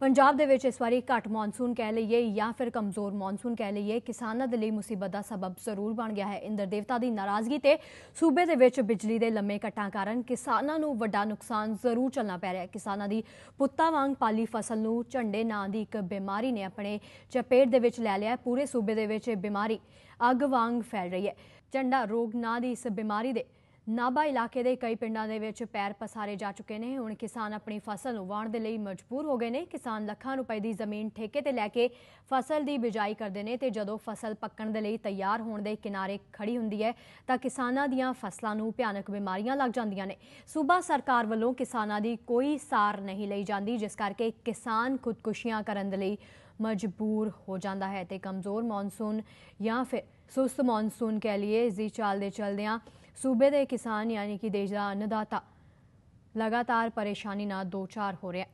ਪੰਜਾਬ ਦੇ ਵਿੱਚ ਇਸ ਵਾਰੀ ਘੱਟ ਮੌਨਸੂਨ ਕਹਿ ਲਈਏ ਜਾਂ ਫਿਰ ਕਮਜ਼ੋਰ ਮੌਨਸੂਨ ਕਹਿ ਲਈਏ, ਕਿਸਾਨਾਂ ਦੇ ਲਈ ਮੁਸੀਬਤ ਦਾ ਸਬਬ ਜ਼ਰੂਰ ਬਣ ਗਿਆ ਹੈ। ਇੰਦਰ ਦੇਵਤਾ ਦੀ ਨਾਰਾਜ਼ਗੀ ਤੇ ਸੂਬੇ ਦੇ ਵਿੱਚ ਬਿਜਲੀ ਦੇ ਲੰਮੇ ਕੱਟਾਂ ਕਾਰਨ ਕਿਸਾਨਾਂ ਨੂੰ ਵੱਡਾ ਨੁਕਸਾਨ ਜ਼ਰੂਰ ਚੱਲਣਾ ਪੈ ਰਿਹਾ ਹੈ। ਕਿਸਾਨਾਂ ਦੀ ਪੁੱਤਾਂ ਵਾਂਗ ਪਾਲੀ ਫਸਲ ਨੂੰ ਝੰਡੇ ਨਾਂ ਦੀ ਇੱਕ ਬਿਮਾਰੀ ਨੇ ਆਪਣੇ ਚਪੇਟ ਦੇ ਵਿੱਚ ਲੈ ਲਿਆ ਹੈ। ਪੂਰੇ ਸੂਬੇ ਦੇ ਵਿੱਚ ਇਹ ਬਿਮਾਰੀ ਅੱਗ ਵਾਂਗ ਫੈਲ ਰਹੀ ਹੈ। ਝੰਡਾ ਰੋਗ ਨਾਂ ਦੀ ਇਸ ਬਿਮਾਰੀ ਦੇ ਨਾਭਾ ਇਲਾਕੇ ਦੇ ਕਈ ਪਿੰਡਾਂ ਦੇ ਵਿੱਚ ਪੈਰ ਪਸਾਰੇ ਜਾ ਚੁੱਕੇ ਨੇ। ਹੁਣ ਕਿਸਾਨ ਆਪਣੀ ਫਸਲ ਨੂੰ ਵਾਹਣ ਦੇ ਲਈ ਮਜਬੂਰ ਹੋ ਗਏ ਨੇ। ਕਿਸਾਨ ਲੱਖਾਂ ਰੁਪਏ ਦੀ ਜ਼ਮੀਨ ਠੇਕੇ ਤੇ ਲੈ ਕੇ ਫਸਲ ਦੀ ਬਿਜਾਈ ਕਰਦੇ ਨੇ ਤੇ ਜਦੋਂ ਫਸਲ ਪੱਕਣ ਦੇ ਲਈ ਤਿਆਰ ਹੋਣ ਦੇ ਕਿਨਾਰੇ ਖੜੀ ਹੁੰਦੀ ਹੈ, ਤਾਂ ਕਿਸਾਨਾਂ ਦੀਆਂ ਫਸਲਾਂ ਨੂੰ ਭਿਆਨਕ ਬਿਮਾਰੀਆਂ ਲੱਗ ਜਾਂਦੀਆਂ ਨੇ। ਸੂਬਾ ਸਰਕਾਰ ਵੱਲੋਂ ਕਿਸਾਨਾਂ ਦੀ ਕੋਈ ਸਾਰ ਨਹੀਂ ਲਈ ਜਾਂਦੀ, ਜਿਸ ਕਰਕੇ ਕਿਸਾਨ ਖੁਦਕੁਸ਼ੀਆਂ ਕਰਨ ਦੇ ਲਈ ਮਜਬੂਰ ਹੋ ਜਾਂਦਾ ਹੈ ਤੇ ਕਮਜ਼ੋਰ ਮੌਨਸੂਨ ਜਾਂ ਫਿਰ ਸੁਸਤ ਮੌਨਸੂਨ ਕਹਿ ਲਈਏ, ਇਸ ਦੀ ਚਾਲ ਦੇ ਚਲਦਿਆਂ ਸੂਬੇ ਦੇ ਕਿਸਾਨ ਯਾਨੀ ਕਿ ਦੇਸ਼ ਦਾ ਅੰਨਦਾਤਾ ਲਗਾਤਾਰ ਪਰੇਸ਼ਾਨੀ ਨਾਲ ਦੋ ਚਾਰ ਹੋ ਰਿਹਾ